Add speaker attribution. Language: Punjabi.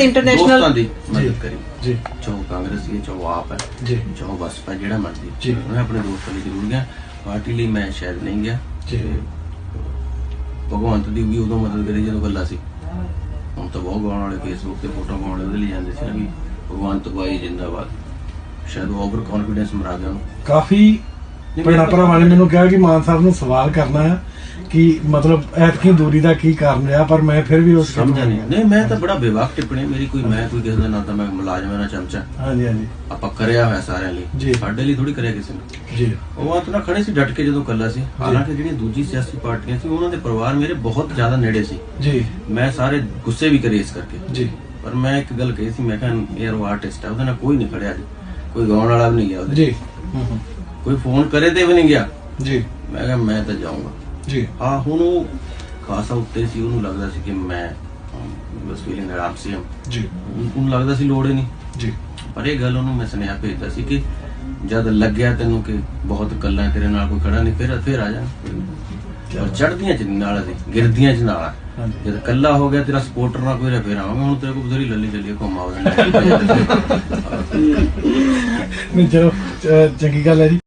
Speaker 1: ਤੇ ਇੰਟਰਨੈਸ਼ਨਲ
Speaker 2: ਦੋਸਤਾਂ ਦੀ ਮਦਦ ਕਰੀ।
Speaker 3: ਜੀ।
Speaker 2: ਚਾਹੋ ਕਾਂਗਰਸੀ ਹੈ ਚਾਹੋ ਆਪ ਹੈ
Speaker 3: ਜੀ।
Speaker 2: ਚਾਹੋ ਬਸਪਾ ਜਿਹੜਾ ਮਰਜ਼ੀ।
Speaker 3: ਜੀ।
Speaker 2: ਮੈਂ ਆਪਣੇ ਦੋਸਤਾਂ ਲਈ ਜ਼ਰੂਰ ਗਿਆ। ਪਾਰਟੀ ਲਈ ਮੈਂ ਸ਼ਾਇਦ ਨਹੀਂ ਗਿਆ।
Speaker 3: ਜੀ।
Speaker 2: ਤੇ ਭਗਵੰਤ ਦੀ ਵੀ ਉਦੋਂ ਮਦਦ ਕਰੀ ਜਦੋਂ ਗੱਲਾਂ ਸੀ। ਹੁਣ ਤਾਂ ਬਹੁਤ ਗਾਉਣ ਵਾਲੇ ਫੇਸਬੁੱਕ ਤੇ ਫੋਟੋ ਪਾਉਣ ਵਾਲੇ ਉਹਦੇ ਲਈ ਜਾਂਦੇ ਸੀ ਨਾ ਵੀ ਭਗਵੰਤ ਬਾਈ ਜਿੰਦਾਬਾਦ। ਸ਼ਾਇਦ ਓਵਰ ਕੌਨਫੀਡੈਂਸ ਮਰਾ ਗਿਆ ਉਹਨੂੰ।
Speaker 3: ਕਾਫੀ ਭੈਣਾਂ ਭਰਾਵਾਂ ਨੇ ਮੈਨੂੰ ਕਿਹਾ ਕਿ ਮਾਨ ਸਾਹਿਬ ਨੂੰ ਸਵਾਲ ਕਰਨਾ ਹੈ। ਕਿ ਮਤਲਬ ਐਤਕੀ ਦੂਰੀ ਦਾ ਕੀ ਕਾਰਨ ਰਿਹਾ ਪਰ ਮੈਂ ਫਿਰ ਵੀ ਉਸ
Speaker 2: ਸਮਝਿਆ ਨਹੀਂ। ਨਹੀਂ ਮੈਂ ਤਾਂ ਬੜਾ ਬੇਵਾਕ ਟਿੱਪਣੀ ਮੇਰੀ ਕੋਈ ਮੈਂ ਕੋਈ ਕਿਸੇ ਦਾ ਨਾ ਤਾਂ ਮੈਂ ਮੁਲਾਜ਼ਮ ਹਾਂ ਨਾ ਚਮਚਾ
Speaker 3: ਹਾਂਜੀ ਹਾਂਜੀ।
Speaker 2: ਆਪਾਂ ਕਰਿਆ ਹੋਇਆ ਸਾਰਿਆਂ
Speaker 3: ਜੀ।
Speaker 2: ਲਈ ਸਾਡੇ ਲਈ ਥੋੜੀ ਕਰਿਆ ਕਿਸੇ ਨੇ।
Speaker 3: ਜੀ।
Speaker 2: ਉਹ ਆਤ ਨਾ ਖੜੇ ਸੀ ਡਟ ਕੇ ਜਦੋਂ ਕੱਲਾ ਸੀ। ਹਾਲਾਂਕਿ ਜਿਹੜੀਆਂ ਦੂਜੀ ਸਿਆਸੀ ਪਾਰਟੀਆਂ ਸੀ ਉਹਨਾਂ ਦੇ ਪਰਿਵਾਰ ਮੇਰੇ ਬਹੁਤ ਜ਼ਿਆਦਾ ਨੇੜੇ ਸੀ।
Speaker 3: ਜੀ।
Speaker 2: ਮੈਂ ਸਾਰੇ ਗੁੱਸੇ ਵੀ ਕਰੇ ਇਸ ਕਰਕੇ।
Speaker 3: ਜੀ।
Speaker 2: ਪਰ ਮੈਂ ਇੱਕ ਗੱਲ ਕਹੀ ਸੀ ਮੈਂ ਕਿਹਾ ਯਾਰ ਉਹ ਆਰਟਿਸਟ ਹੈ ਉਹਦੇ ਨਾਲ ਕੋਈ ਨਹੀਂ ਖੜਿਆ ਜੀ। ਕੋਈ ਗਾਉਣ ਵਾਲਾ ਵੀ ਨਹੀਂ ਗਿਆ ਉਹਦੇ
Speaker 3: ਜੀ। ਹੂੰ, ਹੂੰ,
Speaker 2: ਕੋਈ ਫੋਨ ਕਰੇ ਤੇ ਵੀ ਨਹੀਂ ਗਿਆ।
Speaker 3: ਜੀ।
Speaker 2: ਮੈਂ ਕਿਹਾ ਮੈਂ ਤਾਂ ਜਾਊਂਗਾ।
Speaker 3: ਜੀ।
Speaker 2: ਹਾਂ ਹੁਣ ਉਹ ਖਾਸਾ ਉੱਤੇ ਸੀ ਉਹਨੂੰ ਲੱਗਦਾ ਸੀ ਕਿ ਮੈਂ ਬਸ ਫੀਲਿੰਗ ਆਰਾਮ ਸੀ
Speaker 3: ਜੀ।
Speaker 2: ਉਹਨੂੰ ਲੱਗਦਾ ਸੀ ਲੋੜ ਹੀ ਨਹੀਂ।
Speaker 3: ਜੀ।
Speaker 2: ਪਰ ਇਹ ਗੱਲ ਉਹਨੂੰ ਮੈਂ ਸੁਨੇਹਾ ਭੇਜਦਾ ਸੀ ਕਿ ਜਦ ਲੱਗਿਆ ਤੈਨੂੰ ਕਿ ਬਹੁਤ ਕੱਲਾ ਤੇਰੇ ਨਾਲ ਕੋਈ ਖੜਾ ਨਹੀਂ ਫਿਰ ਫਿਰ ਆ ਜਾ। ਪਰ ਚੜਦੀਆਂ ਚ ਨਾਲ ਅਸੀਂ ਗਿਰਦੀਆਂ ਚ ਨਾਲ ਜਦ ਕੱਲਾ ਹੋ ਗਿਆ ਤੇਰਾ ਸਪੋਰਟਰ ਨਾ ਕੋਈ ਰਿਹਾ ਫਿਰ ਆਵਾਂਗੇ ਹੁਣ ਤੇਰੇ ਕੋਲ ਬਥੇਰੀ ਲੱਲੀ ਚੱਲੀ ਘੁੰਮਾ ਉਹਦੇ ਨਾਲ
Speaker 3: ਨਹੀਂ। ਚਲੋ ਚੰਗੀ ਗੱਲ ਹੈ ਜੀ।